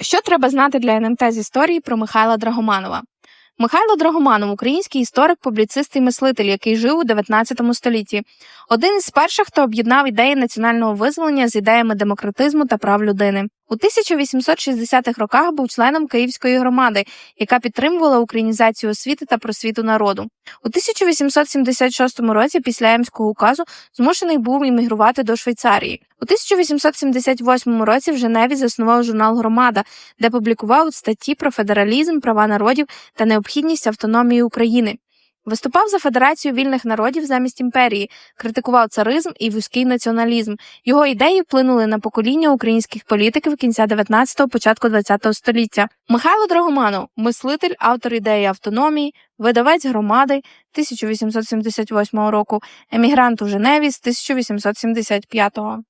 Що треба знати для НМТ з історії про Михайла Драгоманова? Михайло Драгоманов український історик, публіцист і мислитель, який жив у 19 столітті. Один із перших, хто об'єднав ідеї національного визволення з ідеями демократизму та прав людини. У 1860-х роках був членом Київської громади, яка підтримувала українізацію освіти та просвіту народу. У 1876 році, після Емського указу, змушений був іммігрувати до Швейцарії. У 1878 році в Женеві заснував журнал Громада, де публікував статті про федералізм, права народів та необхідність автономії України. Виступав за Федерацію вільних народів замість імперії, критикував царизм і вузький націоналізм. Його ідеї вплинули на покоління українських політиків кінця 19-го, початку 20-го століття. Михайло Драгоманов, мислитель, автор ідеї автономії, видавець громади 1878 року, емігрант у Женеві з 1875-го.